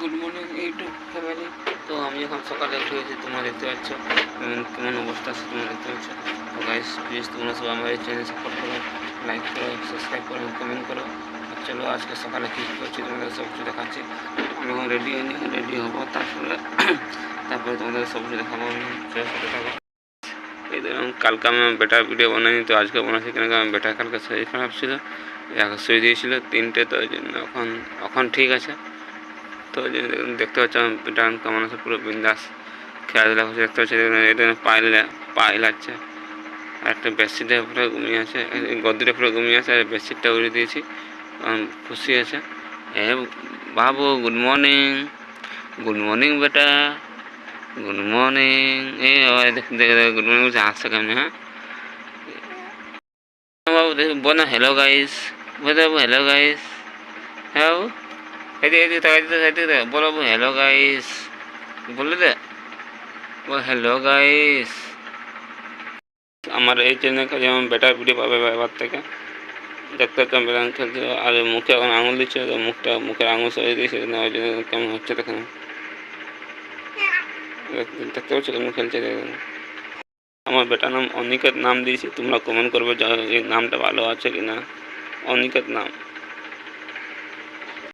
Good morning YouTube family তো আমি এখন সকালে উঠে গেছি, তোমরা দেখতে পাচ্ছ কেমন অবস্থা আছে তোমরা দেখতে পাচ্ছ? তো গাইস প্লিজ তোমরা সব আমার এই চ্যানেল সাপোর্ট করো লাইক করো সাবস্ক্রাইব করো কমেন্ট করো। আর চলো, আজকে সকালে কী করছি তোমাদের সব কিছু দেখাচ্ছি। আমি এখন রেডি হইনি রেডি হব, তারপরে তারপরে তোমাদের সব কিছু দেখাবো, আমি সাথে থাকো ধরুন কালকে আমি বেটার ভিডিও বানাইনি, তো আজকে বানাচ্ছি কেন কি আমার বেটা কালকে শরীর খারাপ ছিল শুয়ে দিয়েছিল, তিনটে, তো ওই জন্য এখন এখন ঠিক আছে। তো দেখতে পাচ্ছ বেটা কেমন আছে পুরো বিন্দাস খেলাধুলা করছে দেখতে পাচ্ছি এটা পায়ে পায়ে লাগছে আর একটা বেডশিটে পুরো ঘুমিয়ে আছে। গদিটা পুরো ঘুমিয়ে আছে, আর বেডশিটটা উড়ে দিয়েছি। খুশি আছে। এ বাবু গুড মর্নিং গুড মর্নিং বেটা। গুড মর্নিং এ দেখ গুড মর্নিং বলছে, আসছে কেমনি হ্যাঁ? বাবু, দেখ, বলো হ্যালো গাইস বাবু হ্যালো গাইস হ্যাঁ বলো হ্যালো গাইস বলে দে বল হ্যালো গাইস আমার এই চ্যানেল আমার বেটার ভিডিও পাবে এবার থেকে। দেখতে পাচ্ছি আমি বেলান খেলছে আর মুখে এখন আঙুল দিচ্ছে, তো মুখটা, মুখের আঙুল সরিয়ে দিয়েছে। না, ওই জন্য কেমন হচ্ছে দেখেন দেখ- দেখতে পাচ্ছ কেমন খেলছে আমার বেটার নাম অনিকেত নাম দিয়েছি। তোমরা কমেন্ট করবে এই নামটা ভালো আছে কি না অনিকেত নাম।